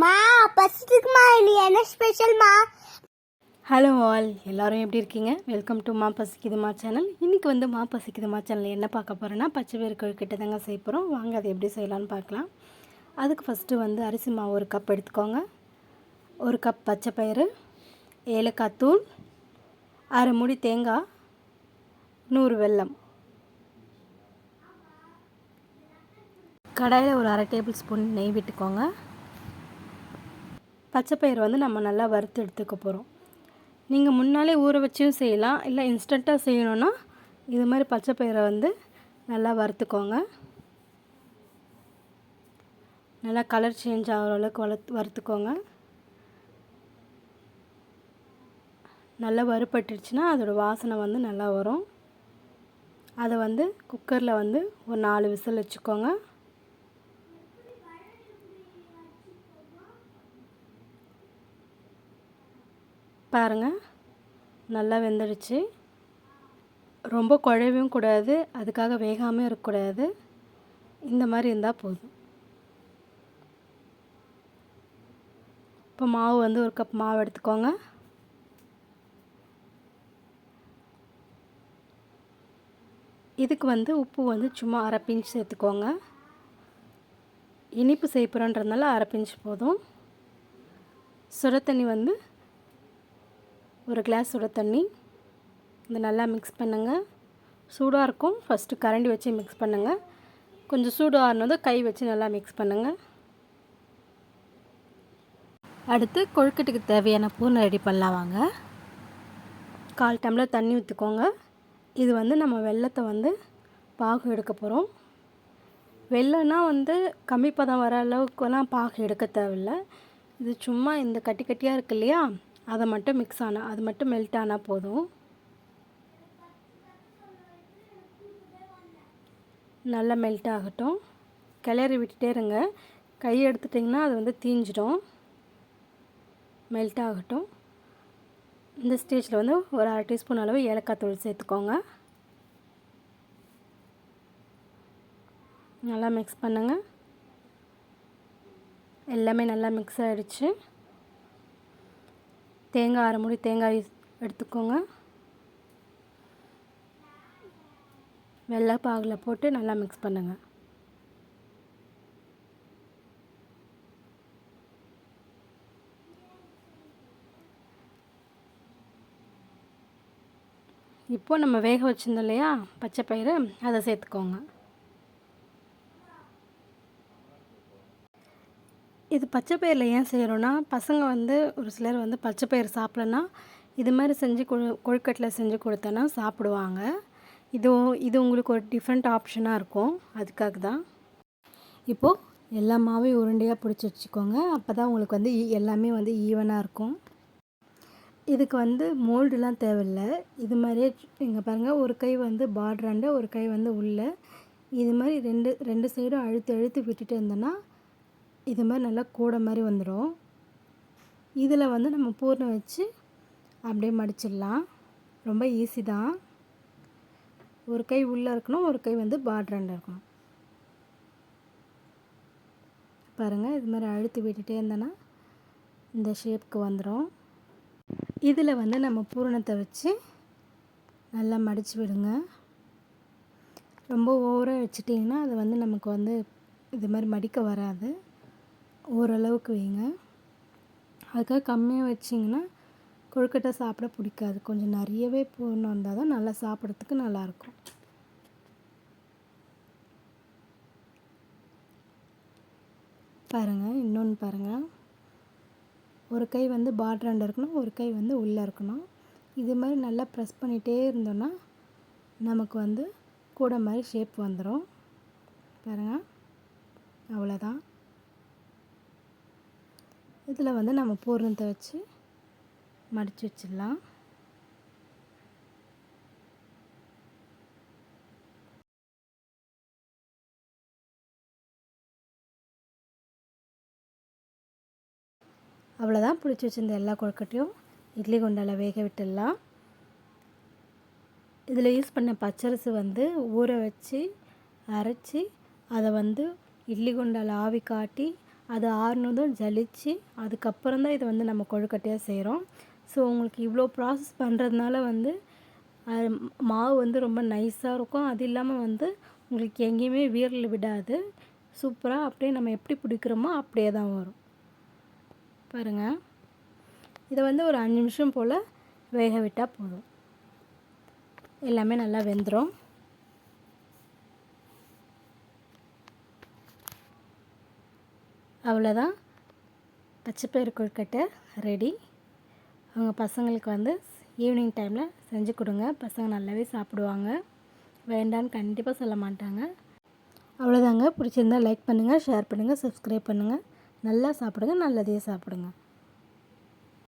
மா பசிக்குமா நீ என்ன ஸ்பெஷல்மா ஹலோ ஆல் எல்லோரும் எப்படி இருக்கீங்க? வெல்கம் டு மா பசிக்குதுமா சேனல் இன்றைக்கி வந்து மா பசிக்குதுமா சேனல் என்ன பார்க்க போகிறேன்னா பச்சை வேறு கிட்ட தாங்க செய்ய போகிறோம் வாங்க அதை எப்படி செய்யலாம்னு பார்க்கலாம். அதுக்கு ஃபஸ்ட்டு வந்து அரிசி மாவு ஒரு கப் எடுத்துக்கோங்க. ஒரு கப் பச்சை பயிறு ஏலக்காய் தூள் அரை மூடி தேங்காய் நூறு வெல்லம். கடாயில் ஒரு அரை டேபிள் ஸ்பூன் நெய் விட்டுக்கோங்க. பச்சைப்பயிறு வந்து நம்ம நல்லா வறுத்து எடுத்துக்க போகிறோம் நீங்கள் முன்னாலே ஊற வச்சும் செய்யலாம். இல்லை இன்ஸ்டண்ட்டாக செய்யணுன்னா இது மாதிரி பச்சை பயிரை வந்து நல்லா வறுத்துக்கோங்க. நல்லா கலர் சேஞ்ச் ஆகிற அளவுக்கு வளர்த்து வறுத்துக்கோங்க. நல்லா வறுப்பட்டுடுச்சுன்னா அதோட வாசனை வந்து நல்லா வரும். அதை வந்து குக்கரில் வந்து ஒரு நாலு விசில் வச்சுக்கோங்க. பாருங்கள் நல்லா வெந்துடுச்சு. ரொம்ப குழவும் கூடாது. அதுக்காக வேகாமல் இருக்கக்கூடாது. இந்த மாதிரி இருந்தால் போதும். இப்போ மாவு வந்து ஒரு கப் மாவு எடுத்துக்கோங்க. இதுக்கு வந்து உப்பு வந்து சும்மா அரை பிஞ்ச் சேர்த்துக்கோங்க. இனிப்பு செய்யப்படுறன்றதுனால அரை பிஞ்ச் போதும். சுட தண்ணி வந்து ஒரு கிளாஸ் சுட தண்ணி இதை நல்லா மிக்ஸ் பண்ணுங்கள் சூடாக இருக்கும். ஃபஸ்ட்டு கரண்டி வச்சு மிக்ஸ் பண்ணுங்கள் கொஞ்சம் சூடு ஆறுனதும் கை வச்சு நல்லா மிக்ஸ் பண்ணுங்கள் அடுத்து கொழுக்கட்டுக்கு தேவையான பூனை ரெடி பண்ணலாம் வாங்க. கால் டம்ளர் தண்ணி ஊற்றிக்கோங்க இது வந்து நம்ம வெள்ளத்தை வந்து பாகு எடுக்க போகிறோம் வெள்ளம்னா வந்து கம்மி பதம் வர அளவுக்குலாம் பாகு எடுக்க தேவையில்ல. இது சும்மா இந்த கட்டி கட்டியாக இருக்கு இல்லையா? அதை மட்டும் மிக்ஸ் ஆனால் அது மட்டும் மெல்ட் ஆனால் போதும். நல்லா மெல்ட் ஆகட்டும். கிளறி விட்டுட்டே இருங்க. கை எடுத்துட்டிங்கன்னா அது வந்து தீஞ்சிடும். மெல்ட் ஆகட்டும். இந்த ஸ்டேஜில் வந்து ஒரு அரை டீஸ்பூன் அளவு ஏலக்காய் தூள் சேர்த்துக்கோங்க. நல்லா மிக்ஸ் பண்ணுங்கள் எல்லாமே நல்லா மிக்ஸ் ஆகிடுச்சு தேங்காய் அரை மூடி தேங்காய் எடுத்துக்கோங்க. வெள்ளை பாகில் போட்டு நல்லா மிக்ஸ் பண்ணுங்கள் இப்போது நம்ம வேக வச்சுருந்தோம் இல்லையா? பச்சை பயிறு அதை சேர்த்துக்கோங்க. இது பச்சை பயிரில் ஏன் செய்கிறோன்னா பசங்க வந்து ஒரு சிலர் வந்து பச்சை பயிர் சாப்பிட்லன்னா இது மாதிரி செஞ்சு கொழு கொழுக்கட்டில் செஞ்சு கொடுத்தோன்னா சாப்பிடுவாங்க. இது இது உங்களுக்கு ஒரு டிஃப்ரெண்ட் ஆப்ஷனாக இருக்கும். அதுக்காக தான். இப்போது எல்லா மாவையும் உருண்டையாக பிடிச்சி வச்சுக்கோங்க. அப்போ தான் உங்களுக்கு வந்து ஈ- எல்லாமே வந்து ஈவனாக இருக்கும். இதுக்கு வந்து மோல்டுலாம் தேவையில்லை. இது மாதிரியே இங்கே பாருங்கள் ஒரு கை வந்து பார்டராண்ட ஒரு கை வந்து உள்ளே. இது மாதிரி ரெண்டு ரெண்டு சைடும் அழுத்தி அழுத்தி விட்டுட்டு இருந்தோன்னா இது மாதிரி நல்லா கூடை மாதிரி வந்துடும். இதில் வந்து நம்ம பூர்ணம் வச்சு அப்படியே மடிச்சிடலாம். ரொம்ப ஈஸி தான். ஒரு கை உள்ளே இருக்கணும் ஒரு கை வந்து பாட்ரண்டில் இருக்கணும். பாருங்கள் இது மாதிரி அழுத்தி விட்டுட்டே இருந்தோன்னா இந்த ஷேப்புக்கு வந்துடும். இதில் வந்து நம்ம பூரணத்தை வச்சு நல்லா மடித்து விடுங்க. ரொம்ப ஓவராக வச்சுட்டிங்கன்னா அது வந்து நமக்கு வந்து இது மாதிரி மடிக்க வராது. ஓரளவுக்கு வைங்க. அதுக்காக கம்மியாக வச்சிங்கன்னா கொழுக்கட்டை சாப்பிட பிடிக்காது. கொஞ்சம் நிறையவே போடணும் இருந்தால் தான் நல்லா சாப்பிட்றதுக்கு நல்லாயிருக்கும் பாருங்கள் இன்னொன்று பாருங்கள் ஒரு கை வந்து பார்டராண்ட இருக்கணும் ஒரு கை வந்து உள்ளே இருக்கணும். இது மாதிரி நல்லா ப்ரெஸ் பண்ணிகிட்டே இருந்தோன்னா நமக்கு வந்து கூட மாதிரி ஷேப் வந்துடும் பாருங்கள் அவ்வளோதான் இதில் வந்து நம்ம பூர்ணத்தை வச்சு மடித்து வச்சிடலாம். அவ்வளோதான் பிடிச்சி வச்சிருந்த எல்லா கொழுக்கட்டையும் இட்லி குண்டால வேக விட்டுடலாம். இதில் யூஸ் பண்ண பச்சரிசி வந்து ஊற வச்சு அரைச்சி அதை வந்து இட்லி குண்டால ஆவி காட்டி அது ஆறுனதும் ஜலிச்சு அதுக்கப்புறம் தான் இதை வந்து நம்ம கொழுக்கட்டையாக செய்கிறோம் ஸோ உங்களுக்கு இவ்வளோ ப்ராசஸ் பண்ணுறதுனால வந்து அது மாவு வந்து ரொம்ப நைஸாக இருக்கும். அது இல்லாமல் வந்து உங்களுக்கு எங்கேயுமே வீரல் விடாது. சூப்பராக அப்படியே நம்ம எப்படி பிடிக்கிறோமோ அப்படியே தான் வரும். பாருங்கள் இதை வந்து ஒரு அஞ்சு நிமிஷம் போல் வேக விட்டால் போதும். எல்லாமே நல்லா வெந்துடும் அவ்வளோதான். பச்சைப்பயிறு கொழுக்கட்டை ரெடி அவங்க பசங்களுக்கு வந்து ஈவினிங் டைமில் செஞ்சு கொடுங்க. பசங்க நல்லாவே சாப்பிடுவாங்க. வேண்டான்னு கண்டிப்பாக சொல்ல மாட்டாங்க. அவ்வளோதாங்க. பிடிச்சிருந்தா லைக் பண்ணுங்கள் ஷேர் பண்ணுங்கள் சப்ஸ்கிரைப் பண்ணுங்கள் நல்லா சாப்பிடுங்க நல்லதே சாப்பிடுங்க.